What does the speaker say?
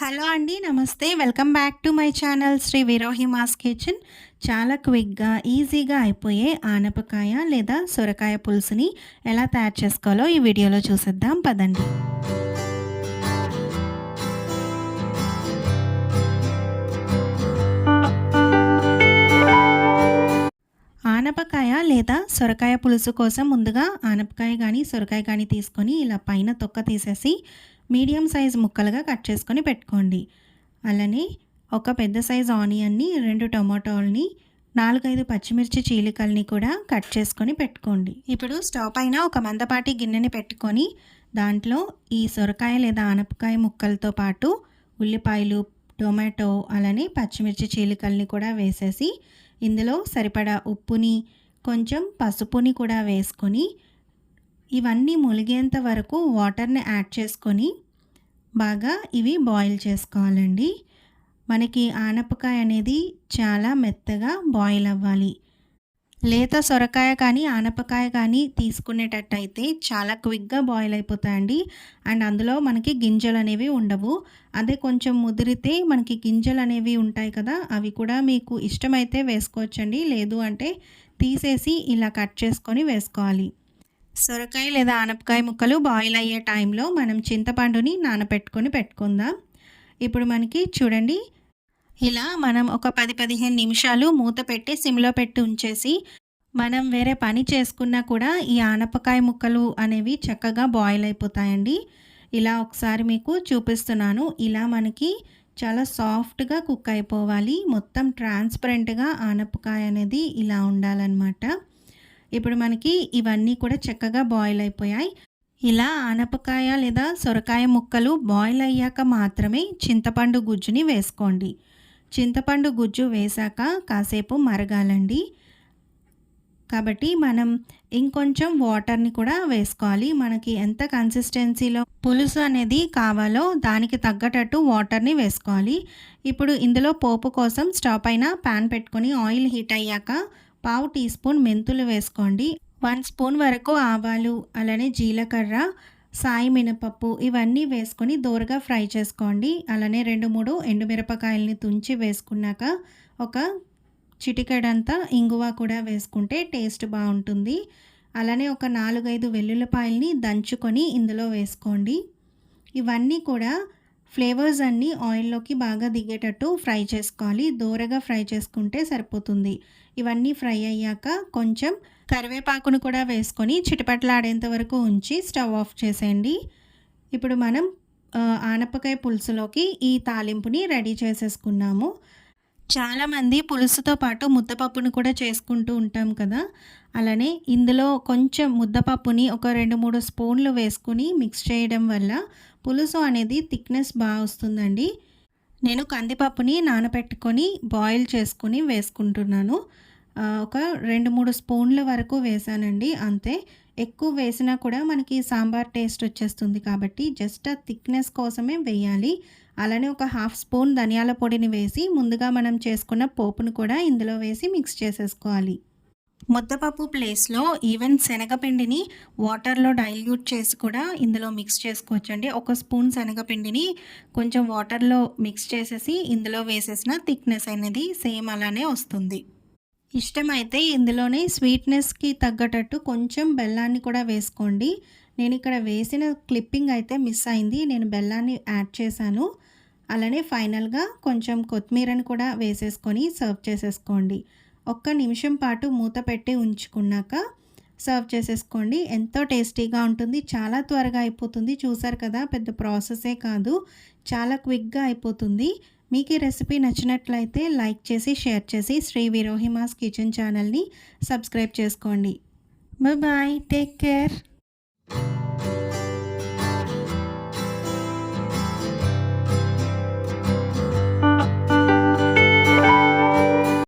Hello అండి namaste. Welcome back to my channel Shri Virohimas kitchen. చాలా క్విక్గా ఈజీగా అయిపోయే ఆనపకాయ లేదా సొరకాయ పులుసుని ఎలా తయారు చేసుకోవాలో ఈ వీడియోలో చూసేద్దాం. పదండి. తర్వాత సొరకాయ పులుసు కోసం ముందుగా ఆనపకాయ కానీ సొరకాయ కానీ తీసుకొని ఇలా పైన తొక్క తీసేసి మీడియం సైజ్ ముక్కలుగా కట్ చేసుకొని పెట్టుకోండి. అలానే ఒక పెద్ద సైజ్ ఆనియన్ని రెండు టొమాటోల్ని నాలుగైదు పచ్చిమిర్చి చీలికల్ని కూడా కట్ చేసుకొని పెట్టుకోండి. ఇప్పుడు స్టవ్ పైన ఒక మందపాటి గిన్నెని పెట్టుకొని దాంట్లో ఈ సొరకాయ లేదా ఆనపకాయ ముక్కలతో పాటు ఉల్లిపాయలు టొమాటో అలానే పచ్చిమిర్చి చీలికల్ని కూడా వేసేసి ఇందులో సరిపడా ఉప్పుని కొంచెం పసుపుని కూడా వేసుకొని ఇవన్నీ ములిగేంత వరకు వాటర్ని యాడ్ చేసుకొని బాగా ఇవి బాయిల్ చేసుకోవాలండి. మనకి ఆనపకాయ అనేది చాలా మెత్తగా బాయిల్ అవ్వాలి. లేత సొరకాయ కానీ ఆనపకాయ కానీ తీసుకునేటట్టయితే చాలా క్విక్గా బాయిల్ అయిపోతాయండి. అండ్ అందులో మనకి గింజలు అనేవి ఉండవు. అదే కొంచెం ముదిరితే మనకి గింజలు అనేవి ఉంటాయి కదా అవి కూడా మీకు ఇష్టమైతే వేసుకోవచ్చండి. లేదు అంటే తీసేసి ఇలా కట్ చేసుకొని వేసుకోవాలి. సొరకాయ లేదా ఆనపకాయ ముక్కలు బాయిల్ అయ్యే టైంలో మనం చింతపండుని నానబెట్టుకొని పెట్టుకుందాం. ఇప్పుడు మనకి చూడండి. ఇలా మనం ఒక పది పదిహేను నిమిషాలు మూత పెట్టి సిమ్లో పెట్టి ఉంచేసి మనం వేరే పని చేసుకున్నా కూడా ఈ ఆనపకాయ ముక్కలు అనేవి చక్కగా బాయిల్ అయిపోతాయండి. ఇలా ఒకసారి మీకు చూపిస్తున్నాను. ఇలా మనకి చాలా సాఫ్ట్గా కుక్ అయిపోవాలి మొత్తం ట్రాన్స్పరెంట్గా ఆనపకాయ అనేది ఇలా ఉండాలన్నమాట. ఇప్పుడు మనకి ఇవన్నీ కూడా చక్కగా బాయిల్ అయిపోయాయి ఇలా ఆనపకాయ లేదా సొరకాయ ముక్కలు బాయిల్ అయ్యాక మాత్రమే చింతపండు గుజ్జుని వేసుకోండి. చింతపండు గుజ్జు వేశాక కాసేపు మరగాలండి. కాబట్టి మనం ఇంకొంచెం వాటర్ని కూడా వేసుకోవాలి. మనకి ఎంత కన్సిస్టెన్సీలో పులుసు అనేది కావాలో దానికి తగ్గటట్టు వాటర్ని వేసుకోవాలి. ఇప్పుడు ఇందులో పోపు కోసం స్టవ్ పైన ప్యాన్ పెట్టుకొని ఆయిల్ హీట్ అయ్యాక పావు టీ స్పూన్ మెంతులు వేసుకోండి. వన్ స్పూన్ వరకు ఆవాలు అలానే జీలకర్ర సాయి మినపప్పు ఇవన్నీ వేసుకొని దోరగా ఫ్రై చేసుకోండి. అలానే రెండు మూడు ఎండుమిరపకాయలని తుంచి వేసుకున్నాక ఒక చిటికెడంతా ఇంగువ కూడా వేసుకుంటే టేస్ట్ బాగుంటుంది. అలానే ఒక నాలుగైదు వెల్లుల్లిపాయలని దంచుకొని ఇందులో వేసుకోండి. ఇవన్నీ కూడా ఫ్లేవర్స్ అన్నీ ఆయిల్లోకి బాగా దిగేటట్టు ఫ్రై చేసుకోవాలి. దూరగా ఫ్రై చేసుకుంటే సరిపోతుంది. ఇవన్నీ ఫ్రై అయ్యాక కొంచెం కరివేపాకును కూడా వేసుకొని చిటపట్లాడేంత వరకు ఉంచి స్టవ్ ఆఫ్ చేసేయండి. ఇప్పుడు మనం ఆనపకాయ పులుసులోకి ఈ తాలింపుని రెడీ చేసేసుకున్నాము. చాలామంది పులుసుతో పాటు ముద్దపప్పును కూడా చేసుకుంటూ ఉంటాం కదా. అలానే ఇందులో కొంచెం ముద్దపప్పుని ఒక రెండు మూడు స్పూన్లు వేసుకుని మిక్స్ చేయడం వల్ల పులుసు అనేది థిక్నెస్ బాగా వస్తుందండి. నేను కందిపప్పుని నానబెట్టుకొని బాయిల్ చేసుకుని వేసుకుంటున్నాను. ఒక రెండు మూడు స్పూన్ల వరకు వేసానండి. అంతే. ఎక్కువ వేసినా కూడా మనకి సాంబార్ టేస్ట్ వచ్చేస్తుంది కాబట్టి జస్ట్ ఆ థిక్నెస్ కోసమే వేయాలి. అలానే ఒక హాఫ్ స్పూన్ ధనియాల పొడిని వేసి ముందుగా మనం చేసుకున్న పోపును కూడా ఇందులో వేసి మిక్స్ చేసేసుకోవాలి. ముద్దపప్పు ప్లేస్లో ఈవెన్ శనగపిండిని వాటర్లో డైల్యూట్ చేసి కూడా ఇందులో మిక్స్ చేసుకోవచ్చండి. ఒక స్పూన్ శనగపిండిని కొంచెం వాటర్లో మిక్స్ చేసేసి ఇందులో వేసేసిన థిక్నెస్ అనేది సేమ్ అలానే వస్తుంది. ఇష్టమైతే ఇందులోనే స్వీట్నెస్కి తగ్గటట్టు కొంచెం బెల్లాన్ని కూడా వేసుకోండి. నేను ఇక్కడ వేసిన క్లిప్పింగ్ అయితే మిస్ అయింది. నేను బెల్లాన్ని యాడ్ చేశాను. అలానే ఫైనల్గా కొంచెం కొత్తిమీరని కూడా వేసేసుకొని సర్వ్ చేసేసుకోండి. ఒక్క నిమిషం పాటు మూత పెట్టి ఉంచుకున్నాక సర్వ్ చేసేసుకోండి. ఎంతో టేస్టీగా ఉంటుంది. చాలా త్వరగా అయిపోతుంది. చూసారు కదా పెద్ద ప్రాసెసే కాదు. చాలా క్విక్గా అయిపోతుంది. మీకు ఈ రెసిపీ నచ్చినట్లయితే లైక్ చేసి షేర్ చేసి శ్రీ విరోహిమాస్ కిచెన్ ఛానల్ని సబ్స్క్రైబ్ చేసుకోండి. Bye take care.